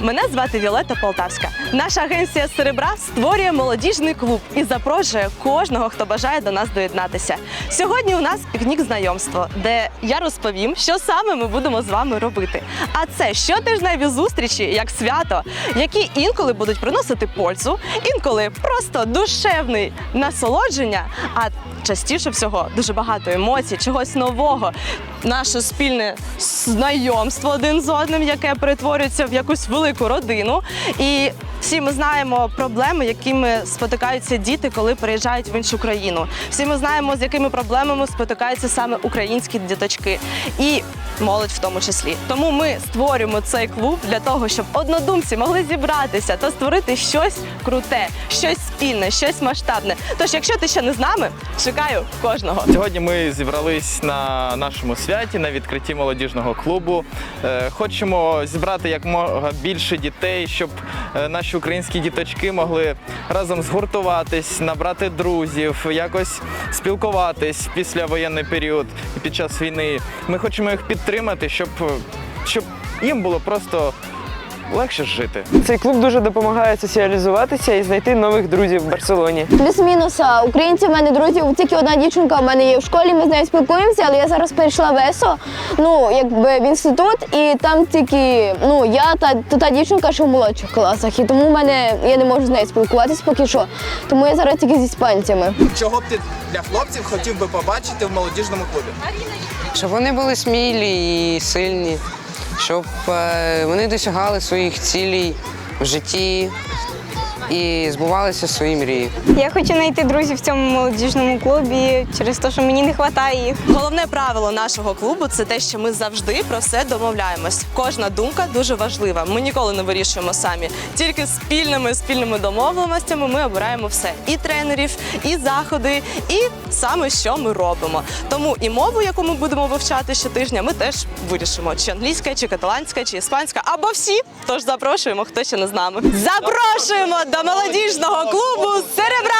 Мене звати Віолетта Полтавська. Наша агенція Серебра створює молодіжний клуб і запрошує кожного, хто бажає до нас доєднатися. Сьогодні у нас пікнік знайомство, де я розповім, що саме ми будемо з вами робити. А це щотижневі зустрічі, як свято, які інколи будуть приносити пользу, інколи просто душевне насолодження. А частіше всього дуже багато емоцій, чогось нового. Наше спільне знайомство один з одним, яке перетворюється в якусь велику родину. І всі ми знаємо проблеми, якими спотикаються діти, коли переїжджають в іншу країну. Всі ми знаємо, з якими проблемами спотикаються саме українські діточки і молодь в тому числі. Тому ми створюємо цей клуб для того, щоб однодумці могли зібратися та створити щось круте, щось спільне, щось масштабне. Тож, якщо ти ще не з нами, чекаю кожного. Сьогодні ми зібрались на нашому святі на відкритті молодіжного клубу. Е, Хочемо зібрати якомога більше дітей, щоб е, наші українські діточки могли разом згуртуватись, набрати друзів, якось спілкуватись після воєнний період і під час війни. Ми хочемо їх підтримати, щоб, щоб їм було просто легше жити. Цей клуб дуже допомагає соціалізуватися і знайти нових друзів в Барселоні. Плюс-мінус а, українці в мене друзі, тільки одна дівчинка в мене є в школі, ми з нею спілкуємося, але я зараз перейшла в ЕСО, ну, якби в інститут, і там тільки ну, я та, та, та дівчинка, що в молодших класах. І тому в мене я не можу з нею спілкуватися поки що. Тому я зараз тільки з іспанцями. Чого б ти для хлопців хотів би побачити в молодіжному клубі? Щоб вони були смілі і сильні, щоб е, вони досягали своїх цілей в житті і збувалися свої мрії. Я хочу знайти друзів в цьому молодіжному клубі через те, що мені не вистачає їх. Головне правило нашого клубу це те, що ми завжди про все домовляємось. Кожна думка дуже важлива. Ми ніколи не вирішуємо самі. Тільки спільними спільними домовленостями ми обираємо все: і тренерів, і заходи, і саме що ми робимо. Тому і мову, яку ми будемо вивчати щотижня, ми теж вирішимо, чи англійська, чи каталанська, чи іспанська, або всі. Тож запрошуємо, хто ще не з нами. Запрошуємо до молодіжного клубу Серебра!